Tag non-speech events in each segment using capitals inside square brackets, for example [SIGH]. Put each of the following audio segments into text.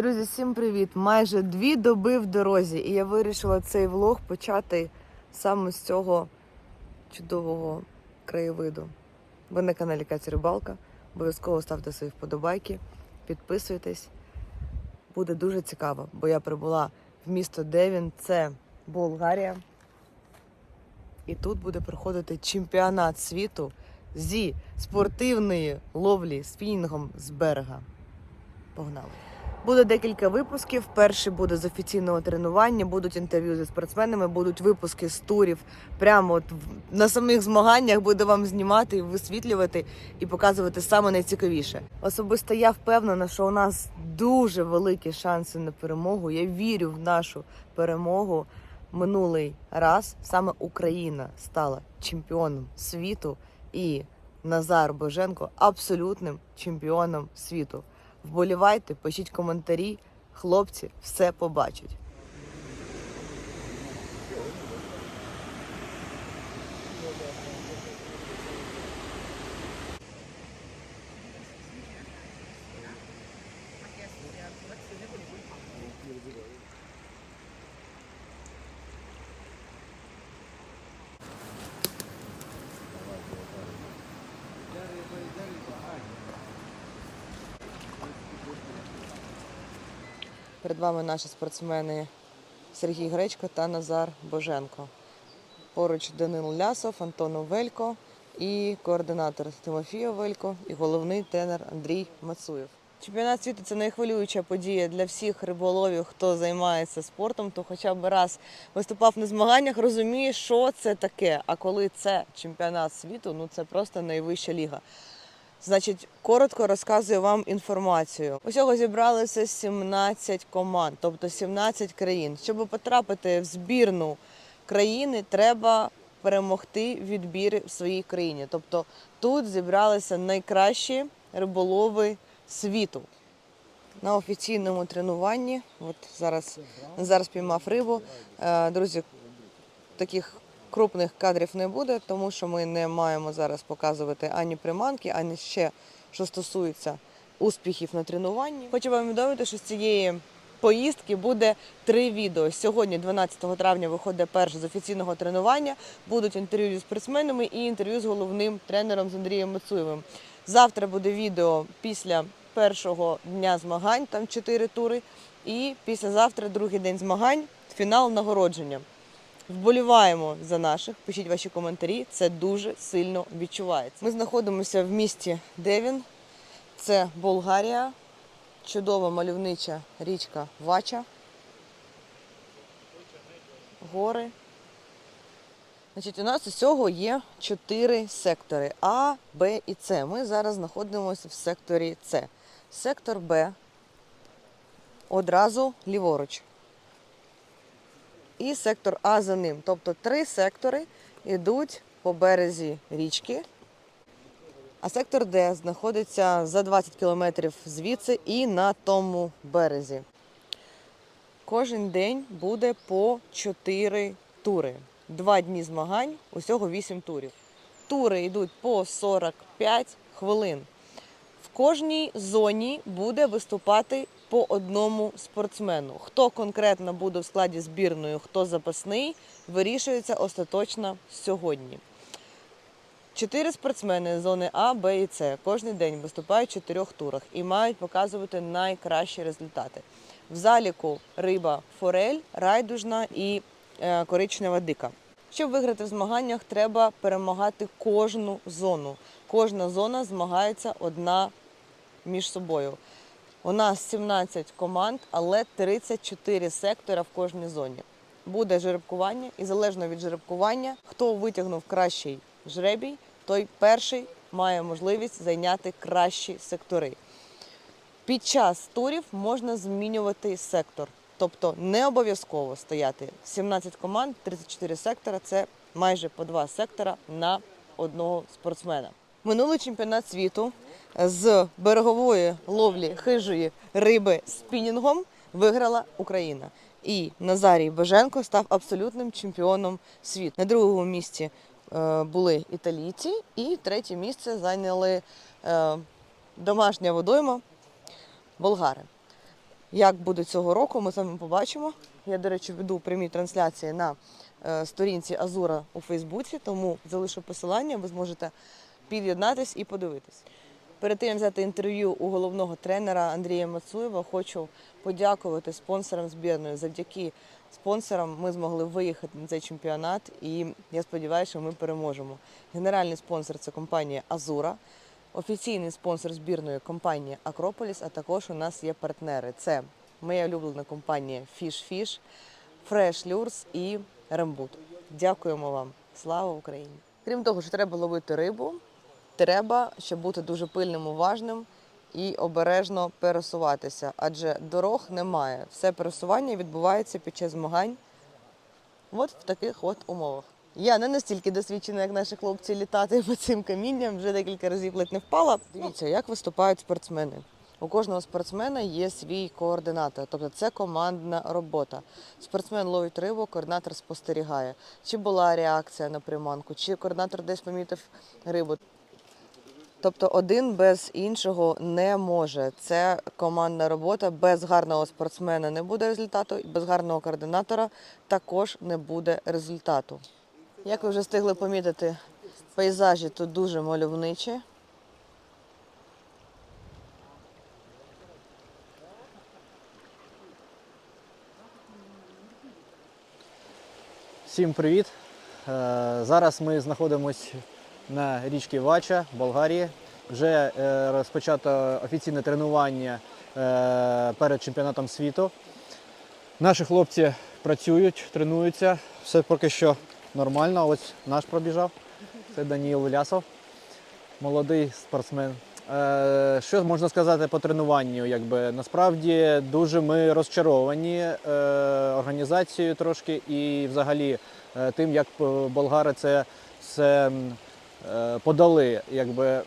Друзі, всім привіт! Майже дві доби в дорозі, і я вирішила цей влог почати саме з цього чудового краєвиду. Ви на каналі Катя Рибалка. Обов'язково ставте свої вподобайки, підписуйтесь. Буде дуже цікаво, бо я прибула в місто Девін, це Болгарія. І тут буде проходити чемпіонат світу зі спортивної ловлі спінінгом з берега. Погнали! Буде декілька випусків. Перший буде з офіційного тренування, будуть інтерв'ю зі спортсменами, будуть випуски з турів. Прямо от на самих змаганнях буду вам знімати, висвітлювати і показувати саме найцікавіше. Особисто я впевнена, що у нас дуже великі шанси на перемогу. Я вірю в нашу перемогу. Минулий раз саме Україна стала чемпіоном світу і Назар Боженко абсолютним чемпіоном світу. Вболівайте, пишіть коментарі. Хлопці все побачать. Перед вами наші спортсмени Сергій Гречко та Назар Боженко. Поруч Данил Лясов, Антон Велько і координатор Тимофія Велько і головний тренер Андрій Мацуєв. Чемпіонат світу це найхвилююча подія для всіх риболовів, хто займається спортом, то хоча б раз виступав на змаганнях, розуміє, що це таке. А коли це чемпіонат світу, ну це просто найвища ліга. Значить, коротко розказую вам інформацію. Усього зібралося 17 команд, тобто 17 країн. Щоб потрапити в збірну країни, треба перемогти відбір в своїй країні. Тобто тут зібралися найкращі риболови світу. На офіційному тренуванні, от зараз, зараз піймав рибу. Е, Друзі, таких крупних кадрів не буде, тому що ми не маємо зараз показувати ані приманки, ані ще що стосується успіхів на тренуванні. Хочу вам відомити, що з цієї поїздки буде три відео. Сьогодні, 12 травня, виходить перше з офіційного тренування. Будуть інтерв'ю зі спортсменами і інтерв'ю з головним тренером з Андрієм Мацуєвим. Завтра буде відео після першого дня змагань, там чотири тури. І післязавтра другий день змагань, фінал нагородження. Вболіваємо за наших, пишіть ваші коментарі. Це дуже сильно відчувається. Ми знаходимося в місті Девін, це Болгарія, чудова мальовнича річка Вача, гори. Значить, у нас усього є чотири сектори А, Б і С. Ми зараз знаходимося в секторі С. Сектор Б одразу ліворуч і сектор А за ним. Тобто три сектори йдуть по березі річки. А сектор Д знаходиться за 20 кілометрів звідси і на тому березі. Кожен день буде по 4 тури. Два дні змагань, усього 8 турів. Тури йдуть по 45 хвилин. В кожній зоні буде виступати по одному спортсмену. Хто конкретно буде в складі збірної, хто запасний, вирішується остаточно сьогодні. Чотири спортсмени зони А, Б і С кожен день виступають в чотирьох турах і мають показувати найкращі результати. В заліку риба форель, райдужна і е, коричнева дика. Щоб виграти в змаганнях, треба перемагати кожну зону. Кожна зона змагається одна між собою. У нас 17 команд, але 34 сектора в кожній зоні. Буде жеребкування, і залежно від жеребкування, хто витягнув кращий жребій, той перший має можливість зайняти кращі сектори. Під час турів можна змінювати сектор, тобто не обов'язково стояти 17 команд, 34 сектора це майже по два сектора на одного спортсмена. Минулий чемпіонат світу з берегової ловлі хижої риби спінінгом виграла Україна. І Назарій Боженко став абсолютним чемпіоном світу. На другому місці е, були італійці, і третє місце зайняли е, домашня водойма болгари. Як буде цього року, ми з вами побачимо. Я, до речі, веду прямі трансляції на е, сторінці Азура у Фейсбуці, тому залишу посилання, ви зможете під'єднатись і подивитись. Перед тим як взяти інтерв'ю у головного тренера Андрія Мацуєва, хочу подякувати спонсорам збірної. Завдяки спонсорам ми змогли виїхати на цей чемпіонат, і я сподіваюся, що ми переможемо. Генеральний спонсор це компанія Азура. Офіційний спонсор збірної компанія Акрополіс, а також у нас є партнери. Це моя улюблена компанія Fish, Fresh Lures і Рембут. Дякуємо вам. Слава Україні! Крім того, що треба ловити рибу, треба ще бути дуже пильним, уважним і обережно пересуватися, адже дорог немає. Все пересування відбувається під час змагань. От в таких от умовах. Я не настільки досвідчена, як наші хлопці літати по цим камінням, вже декілька разів ледь не впала. Дивіться, як виступають спортсмени. У кожного спортсмена є свій координатор, тобто це командна робота. Спортсмен ловить рибу, координатор спостерігає, чи була реакція на приманку, чи координатор десь помітив рибу. Тобто один без іншого не може. Це командна робота. Без гарного спортсмена не буде результату, і без гарного координатора також не буде результату. Як ви вже встигли помітити, пейзажі тут дуже мальовничі. Всім привіт! Е, Зараз ми знаходимося на річці Вача, Болгарії. Вже е, розпочато офіційне тренування е, перед чемпіонатом світу. Наші хлопці працюють, тренуються. Все поки що нормально. Ось наш пробіжав. Це Даніїл Лясов, молодий спортсмен. Е, Що можна сказати по тренуванню? Якби насправді дуже ми розчаровані організацією трошки і взагалі тим, як болгари це все м, е, подали. Якби е,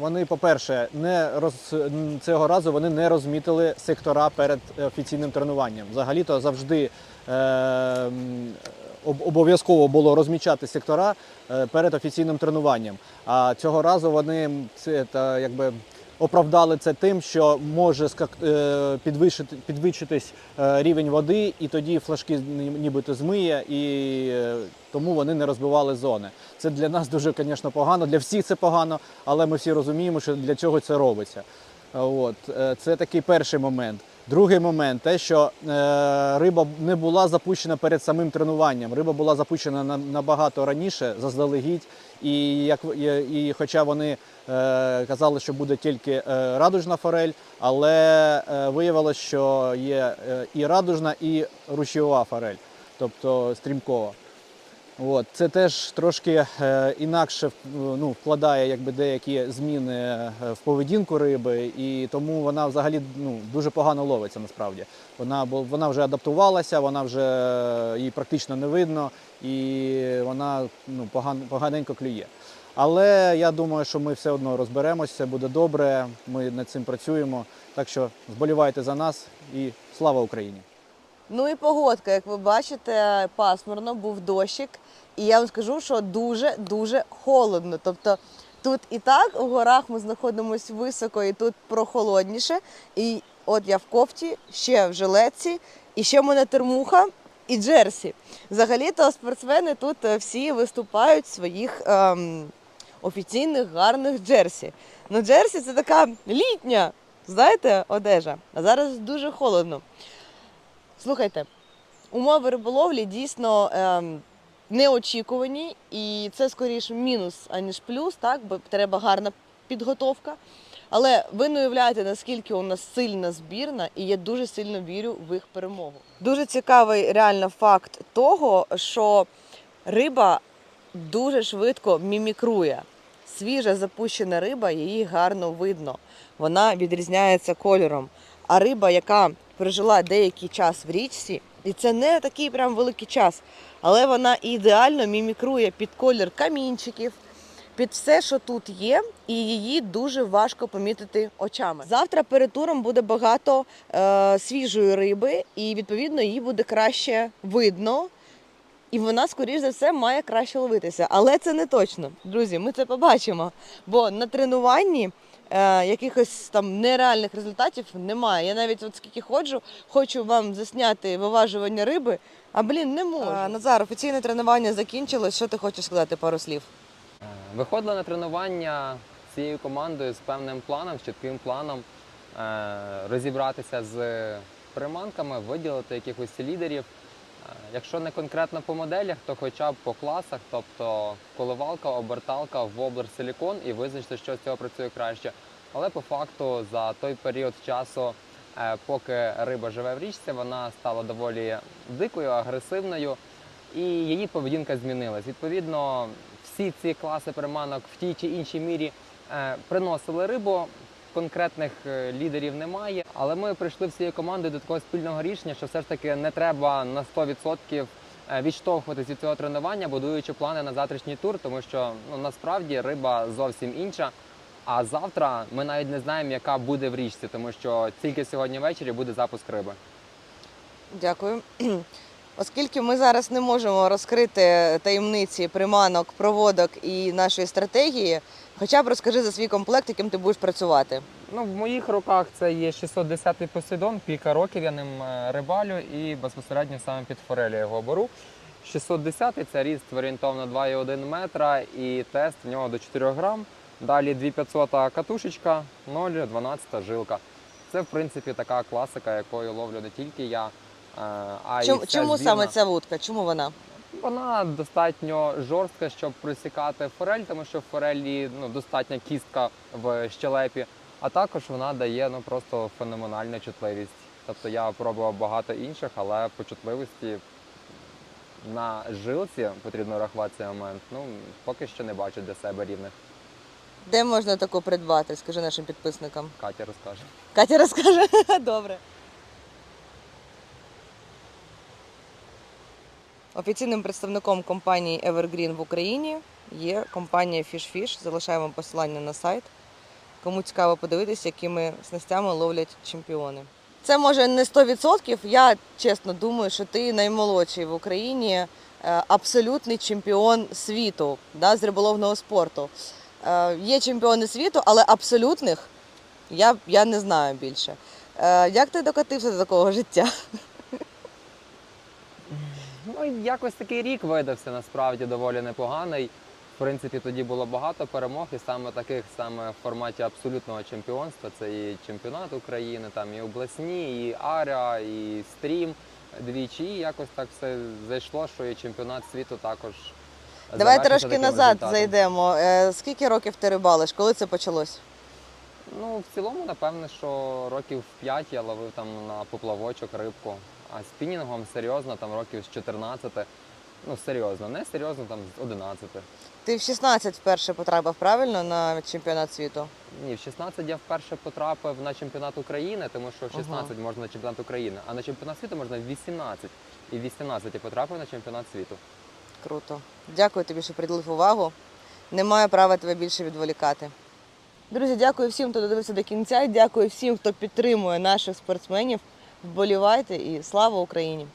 вони, по-перше, не роз цього разу вони не розмітили сектора перед офіційним тренуванням. Взагалі-то завжди е, обов'язково було розмічати сектора е, перед офіційним тренуванням. А цього разу вони це та, якби. Оправдали це тим, що може е, підвищити, підвищитись е, рівень води, і тоді флажки нібито змиє, і е, тому вони не розбивали зони. Це для нас дуже, звісно, погано. Для всіх це погано, але ми всі розуміємо, що для чого це робиться. От це такий перший момент. Другий момент те, що е, риба не була запущена перед самим тренуванням. Риба була запущена на- набагато раніше, заздалегідь. І як і, і хоча вони е, казали, що буде тільки е, радужна форель, але е, виявилось, що є е, і радужна, і ручйова форель, тобто стрімкова. От, це теж трошки е, інакше ну, вкладає якби, деякі зміни е, в поведінку риби, і тому вона взагалі ну, дуже погано ловиться насправді. Вона, бо вона вже адаптувалася, вона вже е, її практично не видно, і вона ну, поган, поганенько клює. Але я думаю, що ми все одно розберемося, буде добре. Ми над цим працюємо. Так що зболівайте за нас і слава Україні! Ну і погодка, як ви бачите, пасмурно, був дощик. І я вам скажу, що дуже-дуже холодно. Тобто тут і так у горах ми знаходимося високо, і тут прохолодніше. І от я в кофті, ще в жилетці, і ще в мене термуха і джерсі. Взагалі-то спортсмени тут е, всі виступають в своїх ем, офіційних гарних джерсі. Ну, джерсі це така літня, знаєте, одежа. А зараз дуже холодно. Слухайте, умови риболовлі дійсно ем, неочікувані, і це скоріше мінус, аніж плюс, так, бо треба гарна підготовка. Але ви не уявляєте, наскільки у нас сильна збірна, і я дуже сильно вірю в їх перемогу. Дуже цікавий реально факт того, що риба дуже швидко мімікрує. Свіжа запущена риба, її гарно видно. Вона відрізняється кольором. А риба, яка прожила деякий час в річці, і це не такий прям великий час, але вона ідеально мімікрує під колір камінчиків, під все, що тут є, і її дуже важко помітити очами. Завтра перед туром буде багато е, свіжої риби, і відповідно її буде краще видно. І вона, скоріш за все, має краще ловитися. Але це не точно. Друзі, ми це побачимо. Бо на тренуванні якихось там нереальних результатів немає. Я навіть от скільки ходжу, хочу вам засняти виважування риби, а блін, не можу. Е, Назар, офіційне тренування закінчилось. Що ти хочеш сказати пару слів? Е, Виходили на тренування з цією командою з певним планом, з чітким планом е, розібратися з приманками, виділити якихось лідерів. Якщо не конкретно по моделях, то хоча б по класах, тобто коливалка, оберталка, воблер, силікон і визначити, що з цього працює краще. Але по факту за той період часу, е, поки риба живе в річці, вона стала доволі дикою, агресивною і її поведінка змінилась. Відповідно, всі ці класи приманок в тій чи іншій мірі е, приносили рибу. Конкретних е, лідерів немає, але ми прийшли всією командою до такого спільного рішення, що все ж таки не треба на 100% е, відштовхуватися від цього тренування, будуючи плани на завтрашній тур, тому що ну насправді риба зовсім інша. А завтра ми навіть не знаємо, яка буде в річці, тому що тільки сьогодні ввечері буде запуск риби. Дякую. [CLEARS THROAT] Оскільки ми зараз не можемо розкрити таємниці приманок, проводок і нашої стратегії, хоча б розкажи за свій комплект, яким ти будеш працювати. Ну, в моїх руках це є 610-й Посейдон, кілька років я ним е, рибалю і безпосередньо саме під форелі його беру. 610-й це ріст орієнтовно 2,1 метра і тест в нього до 4 грам. Далі 2500 катушечка, 0,12 жилка. Це в принципі така класика, якою ловлю не тільки я, е, а й Чому, вся чому збірна. саме ця вудка? Чому вона? Вона достатньо жорстка, щоб просікати форель, тому що в форелі ну, достатня кістка в щелепі, а також вона дає ну, просто феноменальну чутливість. Тобто я пробував багато інших, але по чутливості на жилці потрібно рахувати цей момент. Ну, поки що не бачу для себе рівних. Де можна таку придбати? Скажи нашим підписникам. Катя розкаже. Катя розкаже. [LAUGHS] Добре. Офіційним представником компанії Evergreen в Україні є компанія FishFish. Залишаємо посилання на сайт. Кому цікаво подивитися, якими снастями ловлять чемпіони. Це може не 100%. Я чесно думаю, що ти наймолодший в Україні е, абсолютний чемпіон світу да, з риболовного спорту. Е, Є чемпіони світу, але абсолютних я, я не знаю більше. Е, Як ти докотився до такого життя? Ну, і якось такий рік видався насправді доволі непоганий. В принципі, тоді було багато перемог, і саме таких саме в форматі абсолютного чемпіонства. Це і чемпіонат України, там і обласні, і Аріа, і стрім двічі. І якось так все зайшло, що і чемпіонат світу також. Давай трошки назад результатом. зайдемо. Е, Скільки років ти рибалиш? Коли це почалось? Ну, в цілому, напевне, що років 5 я ловив там на поплавочок рибку. А спінінгом серйозно, там років з 14. Ну, серйозно, не серйозно, там з 11. Ти в 16 вперше потрапив правильно на чемпіонат світу? Ні, в 16 я вперше потрапив на чемпіонат України, тому що в Ага. 16 можна на чемпіонат України, а на чемпіонат світу можна в 18. І в 18 я потрапив на чемпіонат світу. Круто. Дякую тобі, що приділив увагу. Немає права тебе більше відволікати. Друзі, дякую всім, хто додивився до кінця. Дякую всім, хто підтримує наших спортсменів. Вболівайте і слава Україні!